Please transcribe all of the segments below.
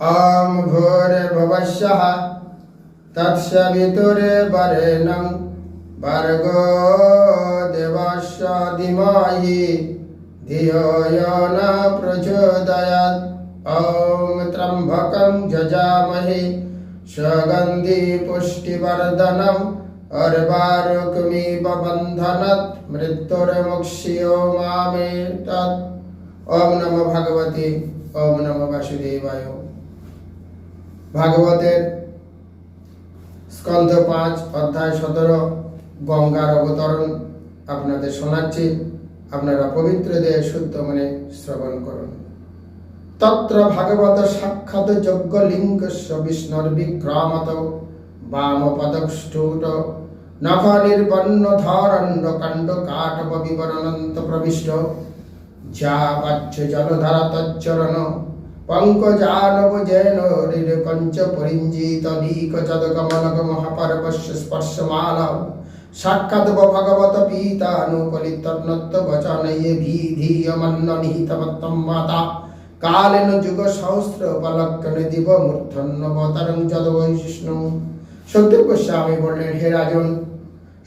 ॐ भूर्भुवस्यः तत्सवितुर्वरेण्यं भर्गो देवस्य धीमहि धियो यो न प्रचोदयात्। ॐ त्र्यम्बकं जजामहि सुगन्धिपुष्टिवर्धनम् अर्वारुक्मीपबन्धनत् मृत्युर्मुक्ष्यो मामे तत् ॐ नमो भगवते, ॐ नमो वासुदेवाय। ভাগবতের স্কন্ধ পাঁচ, অধ্যায় সতেরো গঙ্গার অবতরণ আপনাদের শোনাচ্ছি। আপনারা পবিত্র দেহে শুদ্ধ মনে শ্রবণ করুন। তত্র ভাগবত সাক্ষাৎ যজ্ঞ লিঙ্গস্য বিষ্ণুর বিক্রমত বাম পদষ্টুট নখ নির্বন্ন ধরণ্ড কাণ্ড কাটব বিবরণন্ত প্রবিষ্ট। যা বাচ্য জলধারা তচ্চরণ পঙ্কজানব যেন লীলকঞ্চ পরিঞ্জিত লীক চদকমলক মহাপর্বস্য স্পর্শমালা সাক্ষাৎ ভগবত পীতানুকলিতন্নত্ব বচনয়ে নিহিতমত্তম মাতা কালেন যুগ সহস্র উপলক্ষণ দিব মূর্ধন্যবতারং যদ বৈষ্ণু সত্যের গোস্বামী বললেন হে রাজন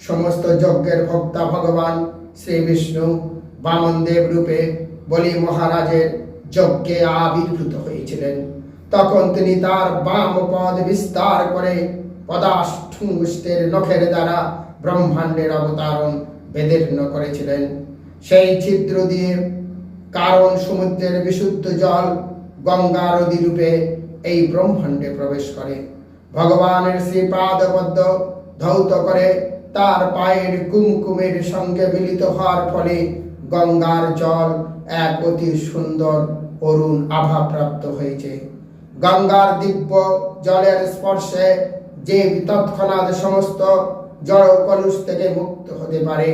সমস্ত যজ্ঞের ভক্তা ভগবান শ্রী বিষ্ণু বামন দেব রূপে বলি মহারাজের যজ্ঞে আবির্ভূত হয়েছিলেন। তখন তিনি তার বাম পদ বিস্তার করে পদাষ্ঠুঙ্গুষ্টের নখের দ্বারা ব্রহ্মাণ্ডের অবতারণ বেদীর্ণ করেছিলেন। সেই ছিদ্র দিয়ে কারণ সমুদ্রের বিশুদ্ধ জল গঙ্গা নদী রূপে এই ব্রহ্মাণ্ডে প্রবেশ করে। ভগবানের শ্রীপাদ পদ্ম ধৌত করে তার পায়ের কুমকুমের সঙ্গে মিলিত হওয়ার ফলে গঙ্গার জল এক অতি সুন্দর অরুণ আভা প্রাপ্ত হয়েছে। গঙ্গার দিব্য জলের স্পর্শে যে তৎক্ষণাৎ সমস্ত জড় কলুষ থেকে মুক্ত হতে পারে।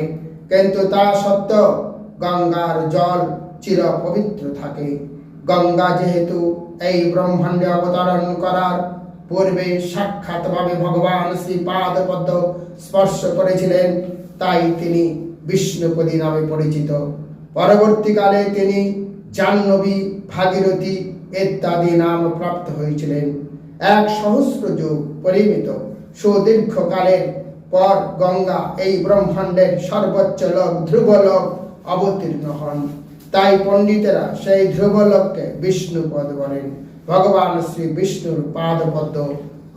কিন্তু তা সত্ত্বেও গঙ্গার জল চির পবিত্র থাকে। গঙ্গা যেহেতু এই ব্রহ্মাণ্ডে অবতরণ করার পূর্বে সাক্ষাৎভাবে ভগবান শ্রীপাদ পদ্ম স্পর্শ করেছিলেন, তাই তিনি বিষ্ণুপদী নামে পরিচিত। পরবর্তীকালে তিনি জাহ্নবী ভাগীরথী ইত্যাদি নাম প্রাপ্ত হয়েছিলেন। এক সহস্র যুগ পরিমিত সুদীর্ঘকালের পর গঙ্গা এই ব্রহ্মাণ্ডের সর্বোচ্চ লোক ধ্রুবলোক অবতীর্ণ হন। তাই পণ্ডিতেরা সেই ধ্রুবলোককে বিষ্ণুপদ বলেন। ভগবান শ্রী বিষ্ণুর পাদপদ্ম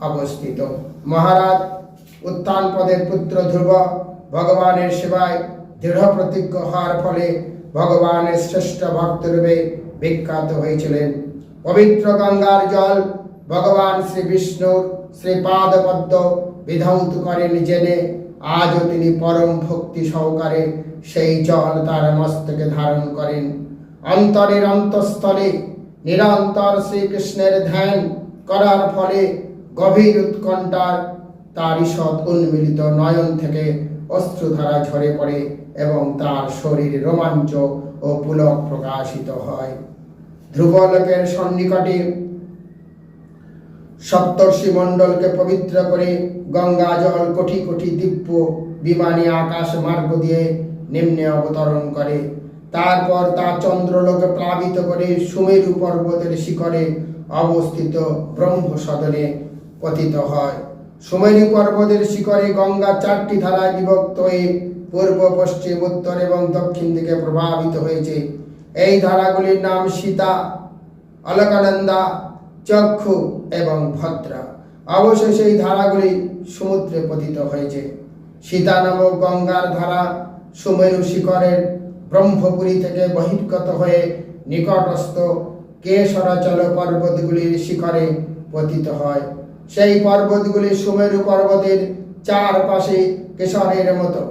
অবস্থিত। মহারাজ উত্থান পদের পুত্র ধ্রুব, ভগবানের সেবায় দৃঢ় প্রতিজ্ঞ হওয়ার ফলে ভগবানের শ্রেষ্ঠ ভক্তরূপে বিখ্যাত হয়েছিলেন। পবিত্র গঙ্গার জল ভগবান শ্রী বিষ্ণুর শ্রীপাদ পদ্ম বিধৌত করেন জেনে আজও তিনি পরম ভক্তি সহকারে সেই জল তার মস্তকে ধারণ করেন। অন্তরের অন্তঃস্থলে নিরন্তর শ্রীকৃষ্ণের ধ্যান করার ফলে গভীর উৎকণ্ঠার তার ঈষৎ উন্মিলিত নয়ন থেকে অশ্রুধারা ঝরে পড়ে। এবং তার শরীর রোমাঞ্চ ও পুলক প্রকাশিত হয়। ধ্রুবলোকের সন্নিকটে সপ্তর্ষি মণ্ডলকে পবিত্র করে গঙ্গা জল কোটি কোটি দিব্য বিমানী আকাশ মার্গ দিয়ে নিম্নে অবতরণ করে। তারপর তা চন্দ্রলোকে প্লাবিত করে সুমেরু পর্বতের শিখরে অবস্থিত ব্রহ্ম সদনে পতিত হয়। সুমেরু পর্বতের শিখরে গঙ্গা চারটি ধারায় বিভক্ত হয়ে পূর্ব, পশ্চিম, উত্তর এবং দক্ষিণ দিকে প্রভাবিত হয়েছে। এই ধারাগুলির নাম সীতা, অলকানন্দা, চক্ষু এবং ভদ্রা। অবশেষে এই ধারাগুলি সমুদ্রে পতিত হয়েছে। সীতা নামক গঙ্গার ধারা সুমেরু শিখরের ব্রহ্মপুরী থেকে বহির্গত হয়ে নিকটস্থ কেশরাচল পর্বতগুলির শিখরে পতিত হয়। সেই পর্বতগুলি সুমেরু পর্বতের চারপাশে কেশরের মতো।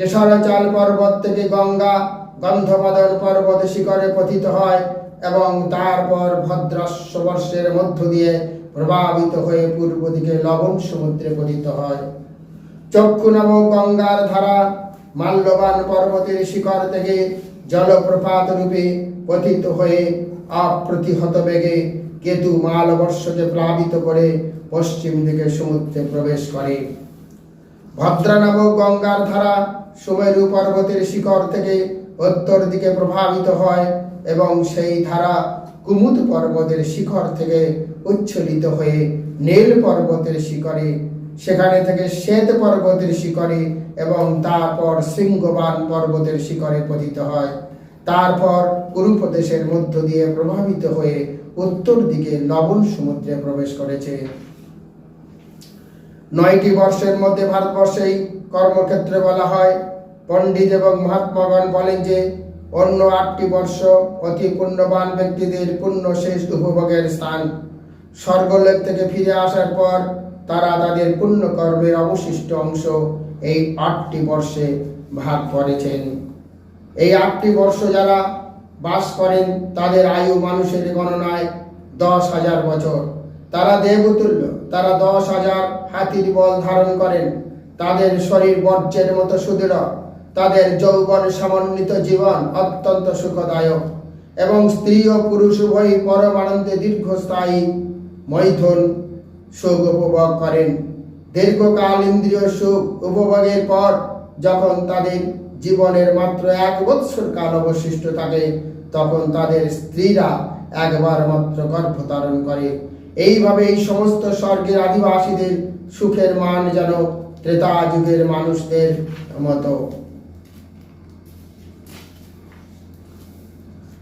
কেশরাচল পর্বত থেকে গঙ্গা গন্ধপদন পর্বত শিখরে পতিত হয় এবং তারপর ভদ্রাস্য বর্ষের মধ্য দিয়ে প্রভাবিত হয়ে পূর্ব দিকে লবণ সমুদ্রে পতিত হয়। চক্ষু নামক গঙ্গার ধারা, মাল্যবান পর্বতের শিখর থেকে জলপ্রপাত রূপে পতিত হয়ে অপ্রতিহত বেগে কেতু মালবর্ষকে প্লাবিত করে পশ্চিম দিকে সমুদ্রে প্রবেশ করে। ভদ্রা নামক গঙ্গার ধারা সুমেরু পর্বতের শিখর থেকে উত্তর দিকে প্রভাবিত হয় এবং সেই ধারা কুমুদ পর্বতের শিখর থেকে উচ্ছলিত হয়ে নীল পর্বতের শিখরে, সেখানে থেকে শ্বেত পর্বতের শিখরে এবং তারপর শৃঙ্গবান পর্বতের শিখরে পতিত হয়। তারপর কুরুপ্রদেশের মধ্য দিয়ে প্রভাবিত হয়ে উত্তর দিকে লবণ সমুদ্রে প্রবেশ করেছে। নয়টি বর্ষের মধ্যে ভারতবর্ষেই কর্মক্ষেত্রে বলা হয়। পণ্ডিত এবং মহাত্মাগণ বলেন যে, অন্য আটটি বর্ষ অতি পুণ্যবান ব্যক্তিদের পুণ্য শেষ উপভোগের স্থান। স্বর্গলোক থেকে ফিরে আসার পর তারা তাদের পুণ্য কর্মের অবশিষ্ট অংশ এই আটটি বর্ষে ভাগ করেছেন। এই আটটি বর্ষ যারা বাস করেন, তাদের আয়ু মানুষের গণনায় দশ হাজার বছর। তারা দেবতুল্য তারা দশ হাজার হাতির বল ধারণ করেন। তাদের শরীর বর্জ্যের মতো সুদৃঢ়। তাদের যৌবন সমন্বিত জীবন অত্যন্ত সুখদায়ক। এবং স্ত্রী ও পুরুষ উভয়ই পরম আনন্দে দীর্ঘস্থায়ী মৈথুন সুখ উপভোগ করেন। দীর্ঘকাল ইন্দ্রিয় সুখ উপভোগের পর যখন তাদের জীবনের মাত্র এক বৎসর কাল অবশিষ্ট থাকে, তখন তাদের স্ত্রীরা একবার মাত্র গর্ভধারণ করে। এইভাবে এই সমস্ত স্বর্গের আদিবাসীদের সুখের মান যেন ত্রেতা যুগের মানুষদের মতো।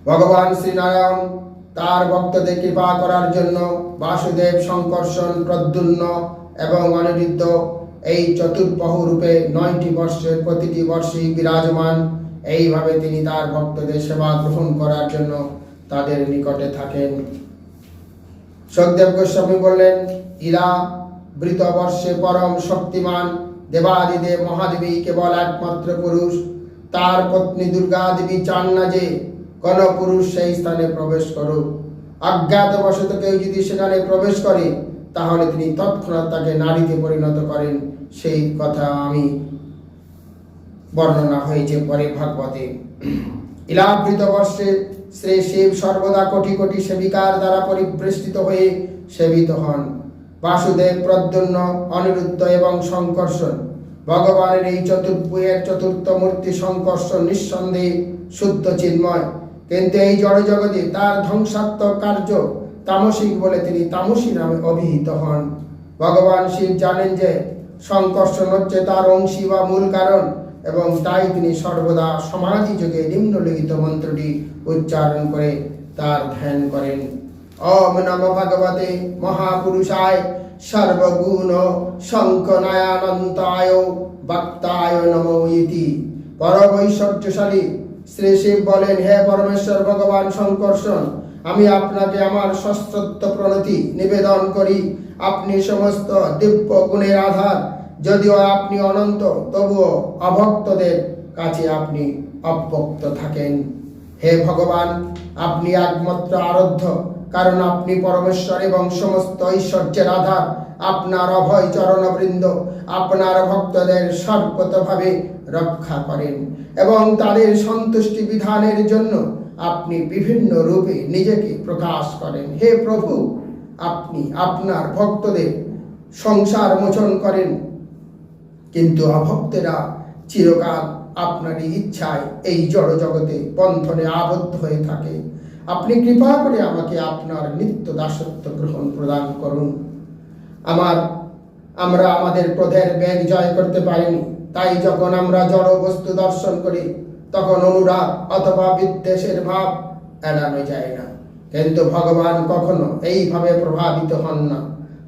ভগবান শ্রীনারায়ণ তার ভক্তদের কৃপা করার জন্য বাসুদেব সংকর্ষণ প্রদ্যুন্ন এবং অনিরুদ্ধ এই চতুর্বাহু রূপে নয়টি বর্ষের প্রতিটি বর্ষেই বিরাজমান। এইভাবে তিনি তার ভক্তদের সেবা গ্রহণ করার জন্য তাদের নিকটে থাকেন। সখদেব গোস্বামী বললেন, ইরা বৃতবর্ষে পরম শক্তিমান দেবাদিদেব মহাদেবী কেবল একমাত্র পুরুষ। তার পত্নী দুর্গা দেবী চান না যে কোন পুরুষ সেই স্থানে প্রবেশ করুক। অজ্ঞাতবশত কেউ যদি সেখানে প্রবেশ করে, তাহলে তিনি তৎক্ষণাৎ তাকে নারীতে পরিণত করেন। সেই কথা আমি বর্ণনা হয়েছে পরে ভাগবতে। ইলাবৃত বর্ষে শ্রী শিব সর্বদা কোটি কোটি সেবিকার দ্বারা পরিবেষ্টিত হয়ে সেবিত হন। বাসুদেব প্রদ্যুন্ন অনিরুদ্ধ এবং সংকর্ষণ ভগবানের এই চতুর্ভুয়ের চতুর্থ মূর্তি সংকর্ষণ নিঃসন্দেহে শুদ্ধ চিন্ময়। কিন্তু এই জড় জগতে তার ধ্বংসাত্মক কার্য তামসিক বলে তিনি তামসী নামে অভিহিত হন। ভগবান শিব জানেন যে সংকর্ষণ হচ্ছে তার অংশী বা মূল কারণ। এবং তাই তিনি সর্বদা সমাধি যুগে নিম্নলিখিত মন্ত্রটি উচ্চারণ করে তার ধ্যান করেন। ওম নম ভগবতে মহাপুরুষায় সর্বগুণ শঙ্কনায়ানন্তায় বক্তায় নমো ইতি। পরমৈশ্বর্যশালী শ্রী শিব বলেন, হে পরমেশ্বর ভগবান শঙ্কর্ষণ আমি আপনাকে আমার সশ্রত্ব প্রণতি নিবেদন করি। আপনি সমস্ত দিব্য গুণের আধার যদিও আপনি অনন্ত, তবুও অভক্তদের কাছে আপনি অভক্ত থাকেন। হে ভগবান, আপনি একমাত্র আরাধ্য, কারণ আপনি পরমেশ্বর এবং সমস্ত ঐশ্বর্যের আধার, আপনার অভয় চরণবৃন্দ, আপনার ভক্তদের সর্বতভাবে রক্ষা করেন এবং তাদের সন্তুষ্টি বিধানের জন্য আপনি বিভিন্ন রূপে নিজেকে প্রকাশ করেন। হে প্রভু, আপনি আপনার ভক্তদের সংসার মোচন করেন। কিন্তু অভক্তেরা চিরকাল আপনারই ইচ্ছায় এই জড় জগতে বন্ধনে আবদ্ধ হয়ে থাকে। আপনি কৃপা করে আমাকে আপনার নিত্য দাসত্ব গ্রহণ প্রদান করুন। আমার, আমরা আমাদের ক্রোধের ব্যাগ জয় করতে পারিনি। তাই যখন আমরা জড় বস্তু দর্শন করি, তখন অনুরাগ অথবা বিদ্বেষের ভাব এড়ানো যায় না। কিন্তু ভগবান কখনো এইভাবে প্রভাবিত হন না।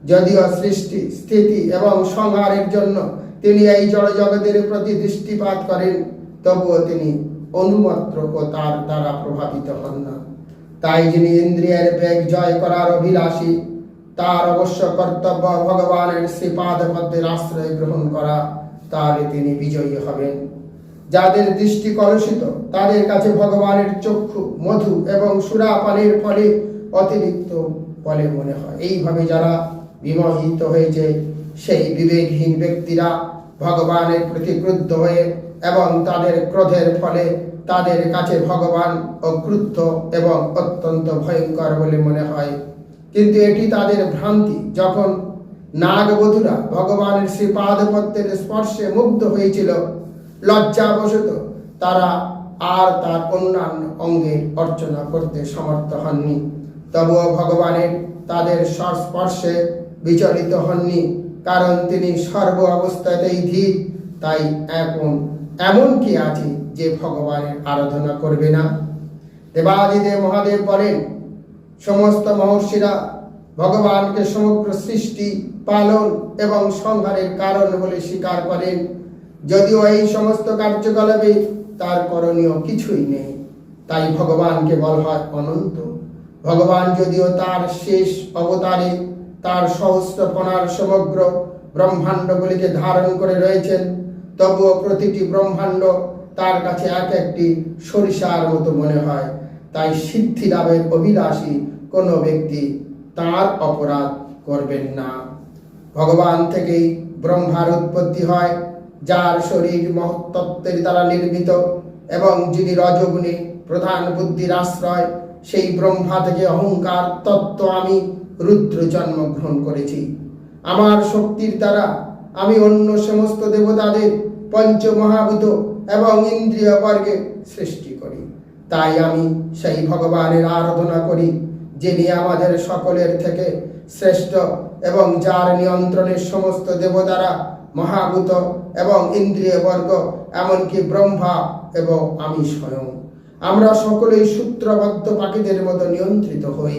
যদিও সৃষ্টি, স্থিতি এবং সংহারের জন্য তিনি এই জড় জগতের প্রতি দৃষ্টিপাত করেন, তবুও তিনি অনুমাত্র তার দ্বারা প্রভাবিত হন না। তাই যিনি ইন্দ্রিয়ের বেগ জয় করার অভিলাষী, তার অবশ্য কর্তব্য ভগবানের শ্রীপাদ পদ্মের আশ্রয় গ্রহণ করা, তাহলে তিনি বিজয়ী হবেন। যাদের দৃষ্টি কলুষিত, তাদের কাছে ভগবানের চক্ষু মধু এবং সুরাপানের ফলে অতিরিক্ত বলে মনে হয়। এইভাবে যারা বিমোহিত হয়েছে সেই বিবেকহীন ব্যক্তিরা ভগবানের প্রতি ক্রুদ্ধ হয়ে এবং তাদের ক্রোধের ফলে তাদের কাছে ভগবান অক্রুদ্ধ এবং অত্যন্ত ভয়ঙ্কর বলে মনে হয়। কিন্তু এটি তাদের ভ্রান্তি। যখন নাগবধূরা ভগবানের শ্রীপাদপত্রের স্পর্শে মুগ্ধ হয়েছিল, লজ্জাবশত তারা আর তার অন্যান্য অঙ্গের অর্চনা করতে সমর্থ হননি। তবুও ভগবানের তাদের স্পর্শে বিচলিত হননি। কারণ তিনি সর্ব অবস্থাতেই ধীর, তাই এখন এমন কি আছে যে ভগবানের আরাধনা করবে না। দেবাদিদেব মহাদেব বলেন, সমস্ত মহর্ষিরা ভগবানকে সমগ্র সৃষ্টি, পালন এবং সংহারের কারণ বলে স্বীকার করেন। যদিও এই সমস্ত কার্যকলাপে তার করণীয় কিছুই নেই, তাই ভগবানকে বলা হয় অনন্ত। ভগবান যদিও তার শেষ অবতারে তার সহস্রপনার সমগ্র ব্রহ্মাণ্ডগুলিকে ধারণ করে রয়েছেন। তবুও প্রতিটি ব্রহ্মাণ্ড তার কাছে এক একটি সরিষার মতো মনে হয়। তাই সিদ্ধি লাভের অভিলাষী কোনো ব্যক্তি তার অপরাধ করবেন না। ভগবান থেকেই ব্রহ্মার উৎপত্তি হয়, যার শরীর মহত্তত্ত্বের দ্বারা নির্মিত এবং যিনি রজগুণে প্রধান বুদ্ধির আশ্রয়, সেই ব্রহ্মা থেকে অহংকার, তত্ত্ব, আমি রুদ্র জন্মগ্রহণ করেছি। আমার শক্তির দ্বারা আমি অন্য সমস্ত দেবতাদের পঞ্চমহাভূত এবং ইন্দ্রিয় বর্গে সৃষ্টি করি। তাই আমি সেই ভগবানের আরাধনা করি, যিনি আমাদের সকলের থেকে শ্রেষ্ঠ এবং যার নিয়ন্ত্রণের সমস্ত দেবতারা মহাভূত এবং ইন্দ্রিয় বর্গ, এমনকি ব্রহ্মা এবং আমি স্বয়ং। আমরা সকলেই সূত্রবদ্ধ পাখিদের মতো নিয়ন্ত্রিত হই।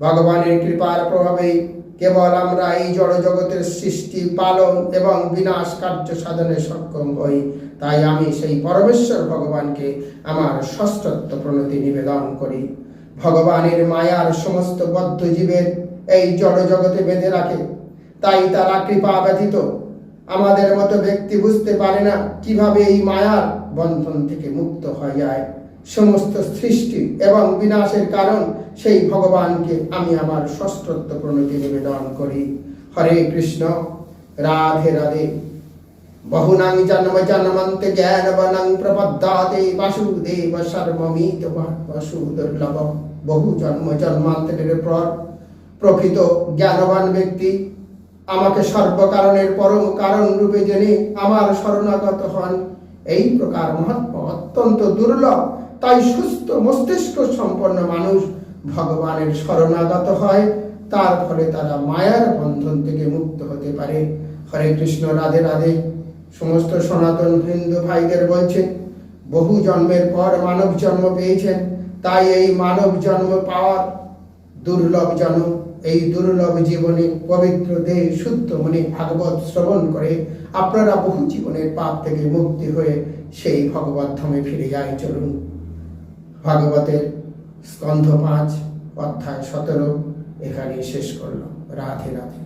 ভগবানের কৃপার প্রভাবেই কেবল আমরা এই জড় জগতের সৃষ্টি, পালন এবং বিনাশ কার্য সাধনে সক্ষম হই। তাই আমি সেই পরমেশ্বর ভগবানকে আমার ষষ্ঠত্ব প্রণতি নিবেদন করি। ভগবানের মায়ার সমস্ত বদ্ধ জীবের এই জড় জগতে বেঁধে রাখে। তাই তারা কৃপা ব্যতীত আমাদের মতো ব্যক্তি বুঝতে পারে না কীভাবে এই মায়ার বন্ধন থেকে মুক্ত হয়ে যায়। সমস্ত সৃষ্টি এবং বিনাশের কারণ, সেই ভগবানকে আমি আমার ষষ্ঠত্ব প্রণতি নিবেদন করি। হরে কৃষ্ণ। রাধে রাধে। বহুনাং জন্ম জন্মন্তে জ্ঞান বনং প্রপদ্দাতে বাসুদেব সর্বমিত বসু দুর্লভ। বহু জন্ম জন্মান্তরের পর প্রকৃত জ্ঞানবান ব্যক্তি আমাকে সর্বকারণের পরম কারণ রূপে জেনে আমার শরণাগত হন। এই প্রকার মহাত্মা অত্যন্ত দুর্লভ। তাই সুস্থ মস্তিষ্ক সম্পন্ন মানুষ ভগবানের শরণাগত হয়। তার ফলে তারা মায়ার বন্ধন থেকে মুক্ত হতে পারে। হরে কৃষ্ণ, রাধে রাধে। সমস্ত সনাতন হিন্দু ভাইদের বলছেন বহু জন্মের পর মানব জন্ম পেয়েছেন, তাই এই মানব জন্ম পাওয়ার দুর্লভ জন্ম, এই দুর্লভ জীবনে পবিত্র দেহ শুদ্ধ মনে ভাগবত শ্রবণ করে আপনারা বহু জীবনের পাপ থেকে মুক্তি হয়ে সেই ভগবত ধামে ফিরে যায় চলুন। ভাগবতের স্কন্ধ পাঁচ অধ্যায় সতেরো এখানেই শেষ করল রাধে রাধে।